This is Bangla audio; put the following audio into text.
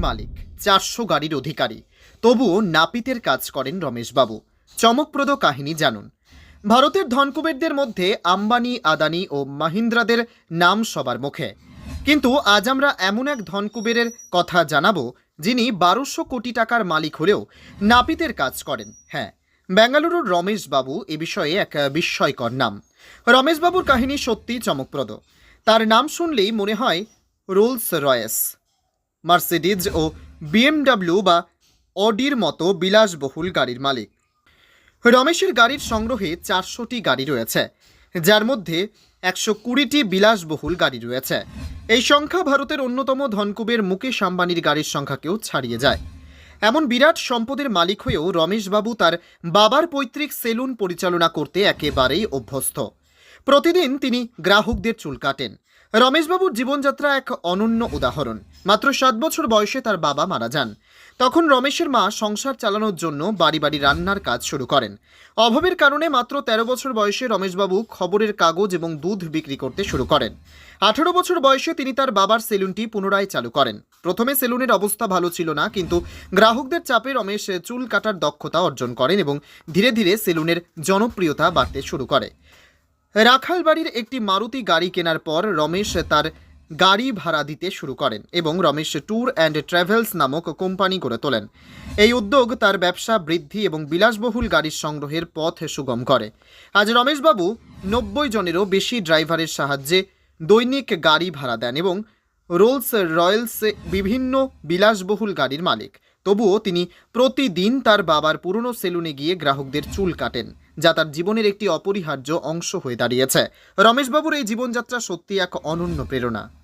মালিক, চারশো গাড়ির অধিকারী। তবুও নাপিতের কাজ করেন রমেশবাবু। চমকপ্রদ কাহিনী জানুন। ভারতের ধনকুবেরদের মধ্যে আম্বানি, আদানি ও মাহিন্দ্রাদের নাম সবার মুখে। কিন্তু আজ আমরা এমন এক ধনকুবেরের কথা জানাব, যিনি বারোশো কোটি টাকার মালিক হলেও নাপিতের কাজ করেন। হ্যাঁ বেঙ্গালুরুর রমেশবাবু এ বিষয়ে এক বিস্ময়কর নাম। রমেশবাবুর কাহিনী সত্যি চমকপ্রদ। তার নাম শুনলেই মনে হয় রোলস রয়েস। মার্সিডিজ ও বিএমডাব্লিউ বা অডির মতো বিলাসবহুল গাড়ির মালিক। রমেশের গাড়ির সংগ্রহে চারশোটি গাড়ি রয়েছে, যার মধ্যে একশো কুড়িটি বিলাসবহুল গাড়ি রয়েছে। এই সংখ্যা ভারতের অন্যতম ধনকুবের মুকেশ আম্বানির গাড়ির সংখ্যাকেও ছাড়িয়ে যায়। এমন বিরাট সম্পদের মালিক হয়েও রমেশবাবু তার বাবার পৈতৃক সেলুন পরিচালনা করতে একেবারেই অভ্যস্ত। প্রতিদিন তিনি গ্রাহকদের চুল কাটেন। রমেশবাবুর জীবনযাত্রা এক অনন্য উদাহরণ। মাত্র সাত বছর বয়সে তার বাবা মারা যান। তখন রমেশের মা সংসার চালানোর জন্য বাড়ি বাড়ি রান্নার কাজ শুরু করেন। অভাবের কারণে মাত্র তেরো বছর বয়সে রমেশবাবু খবরের কাগজ এবং দুধ বিক্রি করতে শুরু করেন। আঠারো বছর বয়সে তিনি তার বাবার সেলুনটি পুনরায় চালু করেন। প্রথমে সেলুনের অবস্থা ভালো ছিল না, কিন্তু গ্রাহকদের চাপে রমেশ চুল কাটার দক্ষতা অর্জন করেন এবং ধীরে ধীরে সেলুনের জনপ্রিয়তা বাড়তে শুরু করে। রাখালবাড়ির একটি মারুতি গাড়ি কেনার পর রমেশ তার গাড়ি ভাড়া দিতে শুরু করেন এবং রমেশ ট্যুর অ্যান্ড ট্রাভেলস নামক কোম্পানি গড়ে তোলেন। এই উদ্যোগ তার ব্যবসা বৃদ্ধি এবং বিলাসবহুল গাড়ির সংগ্রহের পথ সুগম করে। আজ রমেশবাবু নব্বই জনেরও বেশি ড্রাইভারের সাহায্যে দৈনিক গাড়ি ভাড়া দেন এবং রোলস রয়েলস বিভিন্ন বিলাসবহুল গাড়ির মালিক। তবুও তিনি প্রতিদিন তার বাবার পুরনো সেলুনে গিয়ে গ্রাহকদের চুল কাটেন, যা তার জীবনের একটি অপরিহার্য অংশ হয়ে দাঁড়িয়েছে। রমেশবাবুর এই জীবনযাত্রা সত্যি এক অনন্য প্রেরণা।